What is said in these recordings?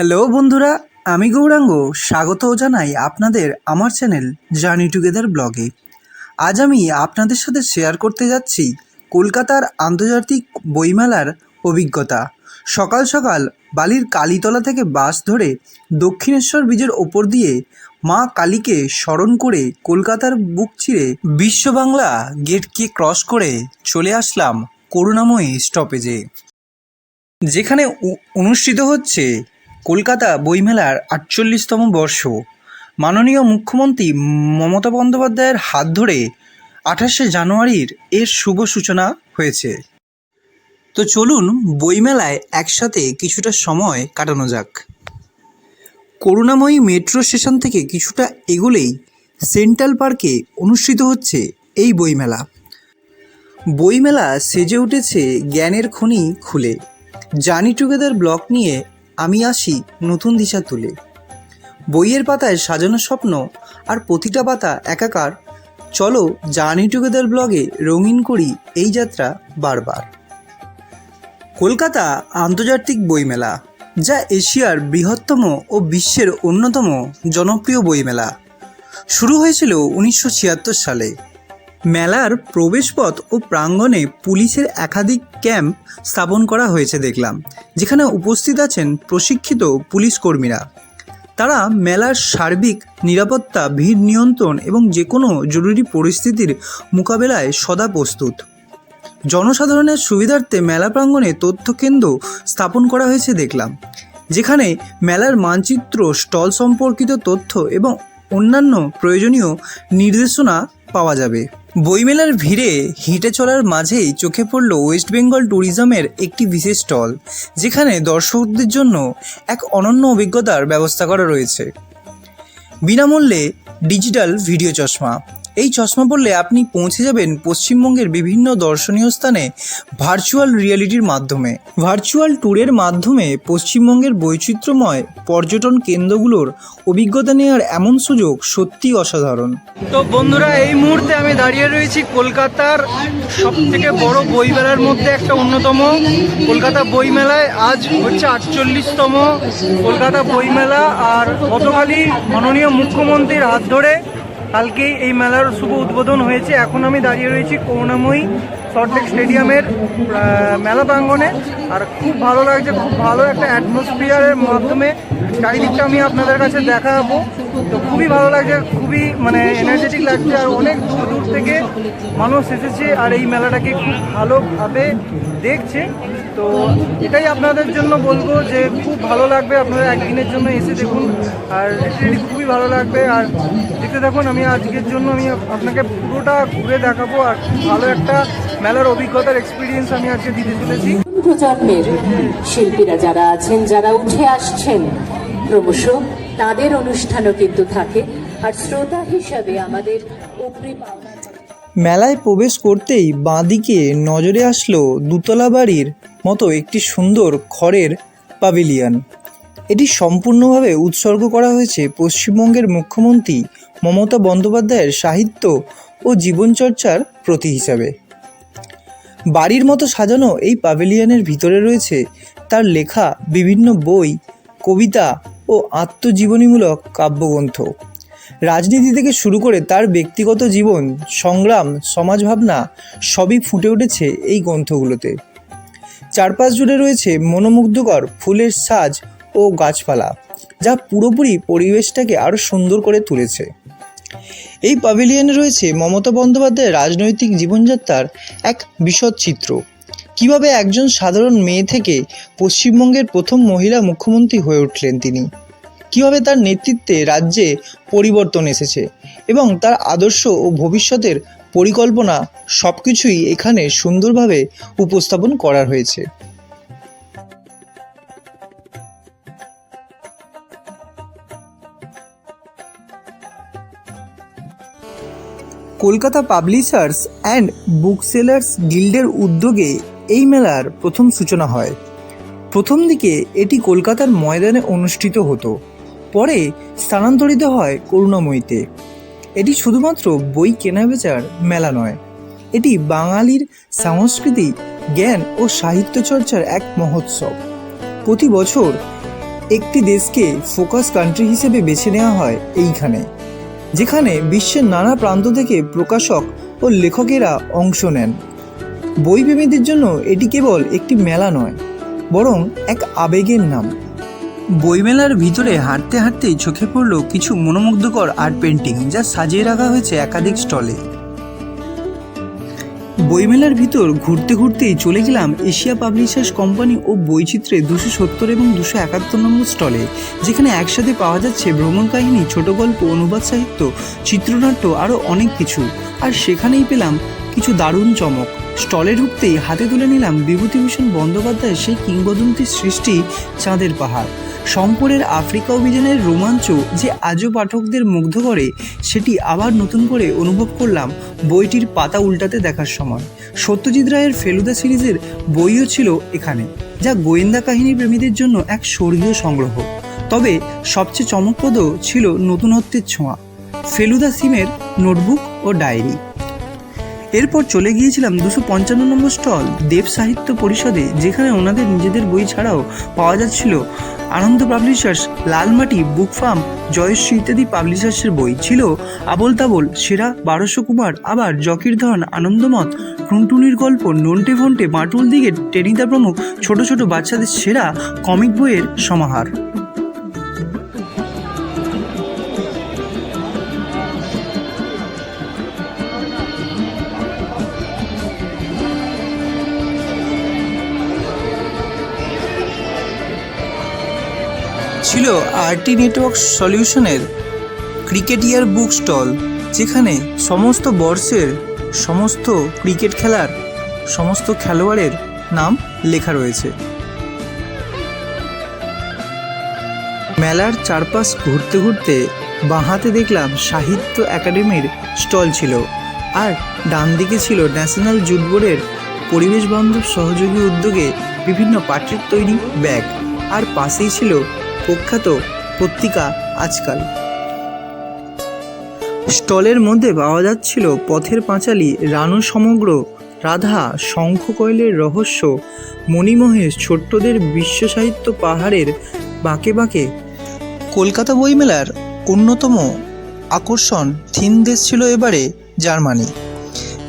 Hello বন্ধুরা, আমি গৌরাঙ্গ। স্বাগত জানাই আপনাদের আমার চ্যানেল জার্নি টুগেদার ব্লগে আজ আমি আপনাদের সাথে শেয়ার করতে যাচ্ছি কলকাতার আন্তর্জাতিক বইমেলার অভিজ্ঞতা। সকাল সকাল বালির কালীতলা থেকে বাস ধরে দক্ষিণেশ্বর ব্রিজের ওপর দিয়ে মা কালীকে স্মরণ করে কলকাতার বুক চিরে বিশ্ববাংলা গেটকে ক্রস করে চলে আসলাম করুণাময়ী স্টপেজে যেখানে অনুষ্ঠিত হচ্ছে কলকাতা বইমেলার আটচল্লিশতম বর্ষ। মাননীয় মুখ্যমন্ত্রী মমতা বন্দ্যোপাধ্যায়ের হাত ধরে আঠাশে জানুয়ারির এর শুভ সূচনা হয়েছে। তো চলুন বইমেলায় একসাথে কিছুটা সময় কাটানো যাক। করুণাময়ী মেট্রো স্টেশন থেকে কিছুটা এগোলেই সেন্ট্রাল পার্কে অনুষ্ঠিত হচ্ছে এই বইমেলা। বইমেলা সেজে উঠেছে জ্ঞানের খনি খুলে। জানি টুগেদার ব্লক নিয়ে আমি আসি নতুন দিশা তুলে। বইয়ের পাতায় সাজানো স্বপ্ন আর প্রতিটা পাতা একাকার। চলো জার্নি টুগেদার ব্লগে রঙিন করি এই যাত্রা বারবার। কলকাতা আন্তর্জাতিক বইমেলা, যা এশিয়ার বৃহত্তম ও বিশ্বের অন্যতম জনপ্রিয় বইমেলা। শুরু হয়েছিল উনিশশো ছিয়াত্তর সালে। মেলার প্রবেশপথ ও প্রাঙ্গণে পুলিশের একাধিক ক্যাম্প স্থাপন করা হয়েছে দেখলাম, যেখানে উপস্থিত আছেন প্রশিক্ষিত পুলিশ কর্মীরা। তারা মেলার সার্বিক নিরাপত্তা, ভিড় নিয়ন্ত্রণ এবং যে কোনো জরুরি পরিস্থিতির মোকাবেলায় সদা প্রস্তুত। জনসাধারণের সুবিধার্থে মেলা প্রাঙ্গণে তথ্য কেন্দ্র স্থাপন করা হয়েছে দেখলাম, যেখানে মেলার মানচিত্র, স্টল সম্পর্কিত তথ্য এবং অন্যান্য প্রয়োজনীয় নির্দেশনা পাওয়া যাবে। বইমেলার ভিড়ে হেঁটে চলার মাঝেই চোখে পড়ল ওয়েস্ট বেঙ্গল ট্যুরিজমের একটি বিশেষ স্টল, যেখানে দর্শকদের জন্য এক অনন্য অভিজ্ঞতার ব্যবস্থা করা রয়েছে। বিনামূল্যে ডিজিটাল ভিডিও চশমা এই চশমা পরলে আপনি পৌঁছে যাবেন পশ্চিমবঙ্গের বিভিন্ন দর্শনীয় স্থানে ভার্চুয়াল রিয়েলিটির মাধ্যমে। ভার্চুয়াল ট্যুরের মাধ্যমে পশ্চিমবঙ্গের বৈচিত্র্যময় পর্যটন কেন্দ্রগুলোর অভিজ্ঞতা নেওয়ার এমন সুযোগ সত্যিই অসাধারণ। তো বন্ধুরা, এই মুহূর্তে আমি দাঁড়িয়ে রয়েছি কলকাতার সব থেকে বড় বইমেলার মধ্যে একটা অন্যতম কলকাতা বইমেলায় আজ হচ্ছে আটচল্লিশতম কলকাতা বইমেলা আর গতকালই মাননীয় মুখ্যমন্ত্রীর হাত ধরে কালকেই এই মেলার শুভ উদ্বোধন হয়েছে। এখন আমি দাঁড়িয়ে রয়েছি করুণাময়ী সল্টলেক স্টেডিয়ামের মেলা প্রাঙ্গণে। আর খুব ভালো লাগছে, খুব ভালো একটা অ্যাটমসফিয়ারের মাধ্যমে চারিদিকটা আমি আপনাদের কাছে দেখাবো। তো খুবই ভালো লাগছে, খুবই মানে এনার্জেটিক লাগছে। আর অনেক দূর দূর থেকে মানুষ এসেছে আর এই মেলাটাকে খুব ভালোভাবে দেখছে। তো এটাই আপনাদের জন্য বলব যে খুব ভালো লাগবে আপনারা একদিনের জন্য এসে দেখুন। আর লিটারেলি খুবই ভালো লাগবে। আর দেখতে দেখুন আমি আজকের জন্য আমি আপনাকে পুরোটা ঘুরে দেখাবো। আর খুব ভালো একটা মেলার অভিজ্ঞতার এক্সপিরিয়েন্স আমি আজকে দিতে চলেছি। প্রজন্মের শিল্পীরা যারা আছেন যারা উঠে আসছেন ক্রমশ তাদের অনুষ্ঠানও কিন্তু থাকে। আর শ্রোতা হিসাবে আমাদের উপরি মেলায় প্রবেশ করতেই বাঁদিকে নজরে আসলো দুতলা বাড়ির মতো একটি সুন্দর খড়ের পাভিলিয়ন এটি সম্পূর্ণভাবে উৎসর্গ করা হয়েছে পশ্চিমবঙ্গের মুখ্যমন্ত্রী মমতা বন্দ্যোপাধ্যায়ের সাহিত্য ও জীবনচর্চার প্রতি হিসাবে। বাড়ির মতো সাজানো এই পাভিলিয়নের ভিতরে রয়েছে তার লেখা বিভিন্ন বই, কবিতা ও আত্মজীবনীমূলক কাব্যগ্রন্থ। রাজনীতি থেকে শুরু করে তার ব্যক্তিগত জীবন, সংগ্রাম, সমাজভাবনা সবই ফুটে উঠেছে এই গ্রন্থগুলোতে। চারপাশ জুড়ে রয়েছে মনোমুগ্ধকর ফুলের সাজ ও গাছপালা, যা পুরোপুরি পরিবেশটাকে আরও সুন্দর করে তুলেছে। এই প্যাভিলিয়নে রয়েছে মমতা বন্দ্যোপাধ্যায়ের রাজনৈতিক জীবনযাত্রার এক বিশদ চিত্র। কীভাবে একজন সাধারণ মেয়ে থেকে পশ্চিমবঙ্গের প্রথম মহিলা মুখ্যমন্ত্রী হয়ে উঠলেন তিনি? কীভাবে তার নেতৃত্বে রাজ্যে পরিবর্তন এসেছে? এবং তার আদর্শ ও ভবিষ্যতের পরিকল্পনা সব কিছুই এখানে সুন্দরভাবে উপস্থাপন করা হয়েছে। কলকাতা পাবলিশার্স অ্যান্ড বুকসেলার্স গিল্ডের উদ্যোগে এই মেলার প্রথম সূচনা হয়। প্রথম দিকে এটি কলকাতার ময়দানে অনুষ্ঠিত হতো, পরে স্থানান্তরিত হয় করুণাময়ীতে। এটি শুধুমাত্র বই কেনাবেচার মেলা নয়, এটি বাঙালির সংস্কৃতি জ্ঞান ও সাহিত্য চর্চার এক মহোৎসব। প্রতি বছর একটি দেশকে ফোকাস কান্ট্রি হিসেবে বেছে নেওয়া হয় এইখানে, যেখানে বিশ্বের নানা প্রান্ত থেকে প্রকাশক ও লেখকেরা অংশ নেন। বইপ্রেমীদের জন্য এটি কেবল একটি মেলা নয়, বরং এক আবেগের নাম। বইমেলার ভিতরে হাঁটতে হাঁটতেই চোখে পড়ল কিছু মনোমুগ্ধকর আর্ট পেন্টিং যা সাজিয়ে রাখা হয়েছে একাধিক স্টলে বইমেলার ভিতর ঘুরতে ঘুরতেই চলে গেলাম এশিয়া পাবলিশার্স কোম্পানি ও বৈচিত্র্যে দুশো সত্তর এবং দুশো একাত্তর নম্বর স্টলে যেখানে একসাথে পাওয়া যাচ্ছে ভ্রমণ কাহিনী, ছোট গল্প, অনুবাদ সাহিত্য, চিত্রনাট্য আরও অনেক কিছু। আর সেখানেই পেলাম কিছু দারুণ চমক। স্টলে ঢুকতেই হাতে তুলে নিলাম বিভূতিভূষণ বন্দ্যোপাধ্যায়ের সেই কিংবদন্তির সৃষ্টি চাঁদের পাহাড়। শঙ্করের আফ্রিকা অভিযানের রোমাঞ্চ যে আজও পাঠকদের মুগ্ধ করে, সেটি আবার নতুন করে অনুভব করলাম বইটির পাতা উল্টাতে দেখার সময়। সত্যজিৎ রায়ের ফেলুদা সিরিজের বইও ছিল এখানে, যা গোয়েন্দা কাহিনী প্রেমীদের জন্য এক স্বর্গীয় সংগ্রহ। তবে সবচেয়ে চমকপ্রদ ছিল নতুনত্বের ছোঁয়া। ফেলুদা সিমের নোটবুক ও ডায়েরি। এরপর চলে গিয়েছিলাম দুশো পঞ্চান্ন নম্বর স্টল, দেব সাহিত্য পরিষদে, যেখানে ওনাদের নিজেদের বই ছাড়াও পাওয়া যাচ্ছিল Ananda publishers, Lalmati, book farm, Joyshree ইত্যাদি পাবলিশার্সের বই। ছিল আবল তাবল সেরা বারোশো কুমার, আবার জকির ধন আনন্দমত টুনটুনির গল্প, নন্টে ফন্টে বাঁটুল দিকে টেনিদা প্রমুখ, ছোট ছোট বাচ্চাদের সেরা কমিক বইয়ের সমাহার। ছিল আরটি নেটওয়ার্ক সলিউশনের ক্রিকেটিয়ার বুক স্টল, যেখানে সমস্ত বর্ষের সমস্ত ক্রিকেট খেলার সমস্ত খেলোয়াড়ের নাম লেখা রয়েছে। মেলার চারপাশ ঘুরতে ঘুরতে বাঁহাতে দেখলাম সাহিত্য একাডেমির স্টল ছিল, আর ডান দিকে ছিল ন্যাশনাল জুট বোর্ডের পরিবেশ বান্ধব সহযোগী উদ্যোগে বিভিন্ন পাঠের তৈরি ব্যাগ, আর পাশেই ছিল প্রখ্যাত পত্রিকা আজকাল। স্টলের মধ্যে পাওয়া যাচ্ছিল পথের পাঁচালী রানু সমগ্র রাধা শঙ্খ কয়েলের রহস্য, মণিমহেশ ছোট্টদের বিশ্ব সাহিত্য পাহাড়ের বাঁকে বাঁকে। কলকাতা বইমেলার অন্যতম আকর্ষণ থিম দেশ ছিল এবারে জার্মানি।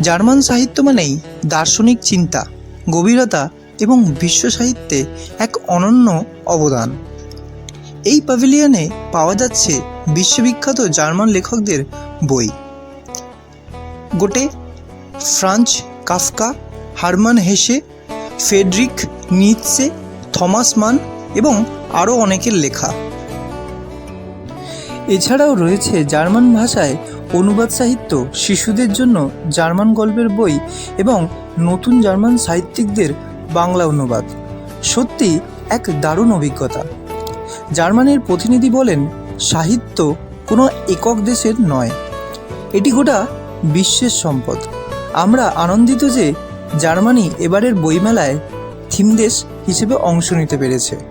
জার্মান সাহিত্য মানেই দার্শনিক চিন্তা, গভীরতা এবং বিশ্ব সাহিত্যে এক অনন্য অবদান। এই প্যাভিলিয়নে পাওয়া যাচ্ছে বিশ্ববিখ্যাত জার্মান লেখকদের বই। Goethe Franz Kafka, Hermann Hesse Friedrich Nietzsche, Thomas Mann এবং আরও অনেকের লেখা। এছাড়াও রয়েছে জার্মান ভাষায় অনুবাদ সাহিত্য শিশুদের জন্য জার্মান গল্পের বই এবং নতুন জার্মান সাহিত্যিকদের বাংলা অনুবাদ। সত্যি এক দারুণ অভিজ্ঞতা। জার্মানির প্রতিনিধি বলেন, সাহিত্য কোনো একক দেশের নয়। এটি গোটা বিশ্বের সম্পদ। আমরা আনন্দিত যে জার্মানি এবারের বইমেলায় থিম দেশ হিসেবে অংশ নিতে পেরেছে।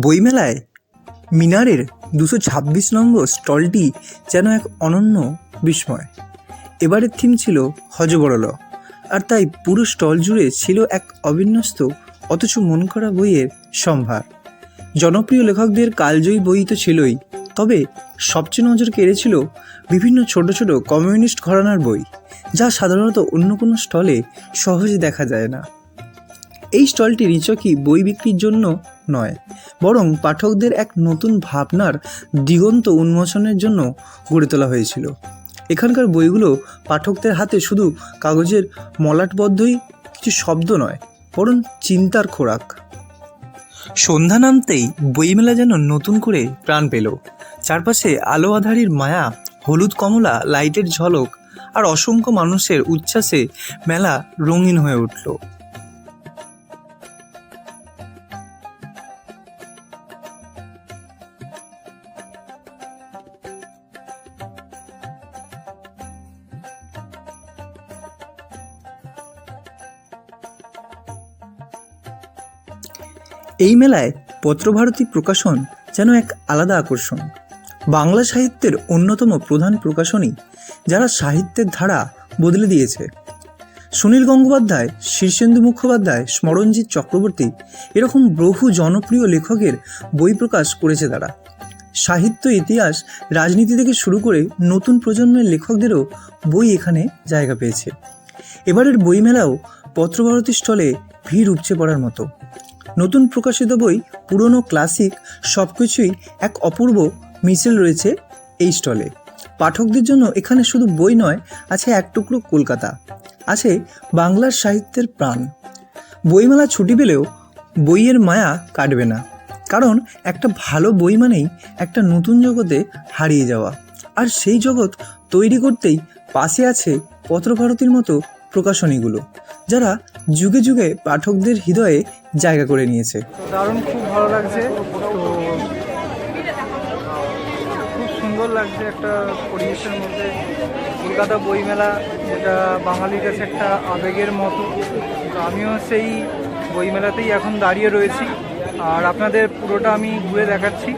বইমেলায়? মিনারের দুশো ছাব্বিশ নম্বর স্টলটি যেন এক অনন্য বিস্ময়। এবারের থিম ছিল হজবরল আর তাই পুরো স্টল জুড়ে ছিল এক অবিন্যস্ত, অথচ মন করা বইয়ের সম্ভার। জনপ্রিয় লেখকদের কালজয়ী বই তো ছিলই, তবে সবচেয়ে নজর কেড়েছিল বিভিন্ন ছোট ছোট কমিউনিস্ট ঘরানার বই, যা সাধারণত অন্য কোনো স্টলে সহজে দেখা যায় না। এই স্টলটি নিচকই বই বিক্রির জন্য নয়, বরং পাঠকদের এক নতুন ভাবনার দিগন্ত উন্মোচনের জন্য গড়ে তোলা হয়েছিল। এখানকার বইগুলো পাঠকদের হাতে শুধু কাগজের মলাটবদ্ধই কিছু শব্দ নয়, বরং চিন্তার খোরাক। সন্ধ্যা নামতেই বইমেলা যেন নতুন করে প্রাণ পেল। চারপাশে আলো আধারির মায়া, হলুদ কমলা, লাইটের ঝলক আর অসংখ্য মানুষের উচ্ছ্বাসে মেলা রঙিন হয়ে উঠল। মেলায় পত্রভারতী প্রকাশন যেন এক আলাদা আকর্ষণ। বাংলা সাহিত্যের অন্যতম প্রধান প্রকাশনী যারা সাহিত্যের ধারা বদলে দিয়েছে। সুনীল গঙ্গোপাধ্যায়, শীর্ষেন্দু মুখোপাধ্যায়, স্মরণজিৎ চক্রবর্তী এরকম বহু জনপ্রিয় লেখকের বই প্রকাশ করেছে তারা। সাহিত্য, ইতিহাস, রাজনীতি থেকে শুরু করে নতুন প্রজন্মের লেখকদেরও বই এখানে জায়গা পেয়েছে। এবারের বইমেলাও পত্রভারতী স্টলে ভিড় উপচে পড়ার মতো। নতুন প্রকাশিত বই, পুরনো ক্লাসিক সব কিছুই এক অপূর্ব মিছিল রয়েছে এই স্টলে। পাঠকদের জন্য এখানে শুধু বই নয়, আছে এক টুকরো কলকাতা। আছে বাংলার সাহিত্যের প্রাণ। বইমেলা ছুটি পেলেও বইয়ের মায়া কাটবে না। কারণ একটা ভালো বই মানেই একটা নতুন জগতে হারিয়ে যাওয়া। আর সেই জগৎ তৈরি করতেই পাশে আছে পত্রভারতীর মতো প্রকাশনীগুলো, যারা যুগে যুগে পাঠকদের হৃদয়ে জায়গা করে নিয়েছে। দারুণ খুব ভালো লাগছে। খুব সুন্দর লাগছে একটা পরিবেশের মধ্যে। কলকাতা বইমেলা, যেটা বাঙালির কাছে একটা আবেগের মতো। তো আমিও সেই বইমেলাতেই এখন দাঁড়িয়ে রয়েছি। আর আপনাদের পুরোটা আমি ঘুরে দেখাচ্ছি।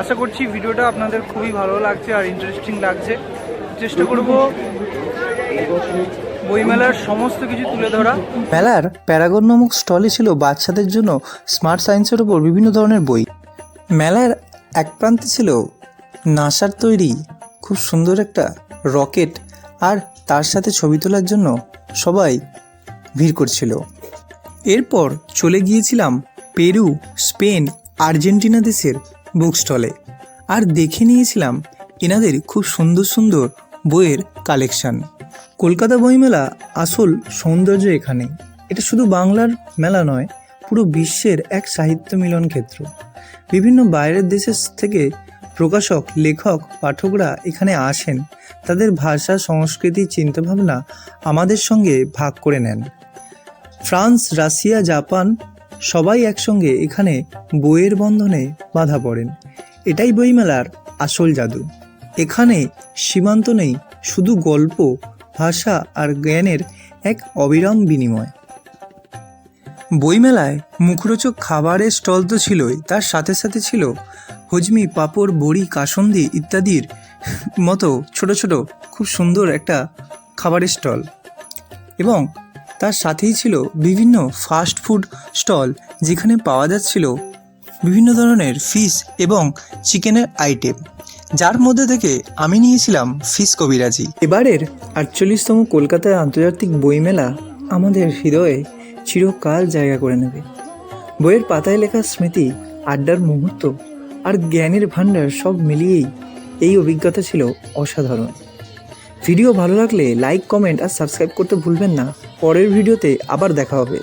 আশা করছি ভিডিওটা আপনাদের খুবই ভালো লাগছে আর ইন্টারেস্টিং লাগছে। চেষ্টা করব বইমেলার সমস্ত কিছু তুলে ধরা। মেলার প্যারাগন নামক স্টলে ছিল বাচ্চাদের জন্য স্মার্ট সায়েন্সের ওপর বিভিন্ন ধরনের বই। মেলার এক প্রান্তে ছিল নাসার তৈরি খুব সুন্দর একটা রকেট আর তার সাথে ছবি তোলার জন্য সবাই ভিড় করছিল। এরপর চলে গিয়েছিলাম পেরু, স্পেন, আর্জেন্টিনা দেশের বুক স্টলে আর দেখে নিয়েছিলাম এনাদের খুব সুন্দর সুন্দর বইয়ের কালেকশন। কলকাতা বইমেলা আসল সৌন্দর্য এখানে। এটা শুধু বাংলার মেলা নয়, পুরো বিশ্বের এক সাহিত্য মিলন ক্ষেত্র। বিভিন্ন বাইরের দেশের থেকে প্রকাশক, লেখক, পাঠকরা এখানে আসেন। তাদের ভাষা, সংস্কৃতি, চিন্তাভাবনা আমাদের সঙ্গে ভাগ করে নেন। ফ্রান্স, রাশিয়া, জাপান সবাই একসঙ্গে এখানে বইয়ের বন্ধনে বাধা পড়েন। এটাই বইমেলার আসল জাদু। এখানে সীমান্ত নেই, শুধু গল্প, ভাষা আর জ্ঞানের এক অবিরাম বিনিময়। বইমেলায় মুখরোচক খাবারের স্টল তো ছিলই, তার সাথে সাথে ছিল হজমি, পাঁপড়, বড়ি, কাসন্দি ইত্যাদির মতো ছোট ছোট, খুব সুন্দর একটা খাবারের স্টল। এবং তার সাথেই ছিল বিভিন্ন ফাস্ট ফুড স্টল, যেখানে পাওয়া যাচ্ছিল বিভিন্ন ধরনের ফিশ এবং চিকেনের আইটেম। যার মধ্যে থেকে আমি নিয়েছিলাম ফিশ কবিরাজি এবারের আটচল্লিশতম কলকাতায় আন্তর্জাতিক বইমেলা আমাদের হৃদয়ে চিরকাল জায়গা করে নেবে। বইয়ের পাতায় লেখা স্মৃতি, আড্ডার মুহূর্ত আর জ্ঞানের ভাণ্ডার সব মিলিয়েই এই অভিজ্ঞতা ছিল অসাধারণ। ভিডিও ভালো লাগলে লাইক, কমেন্ট আর সাবস্ক্রাইব করতে ভুলবেন না। পরের ভিডিওতে আবার দেখা হবে।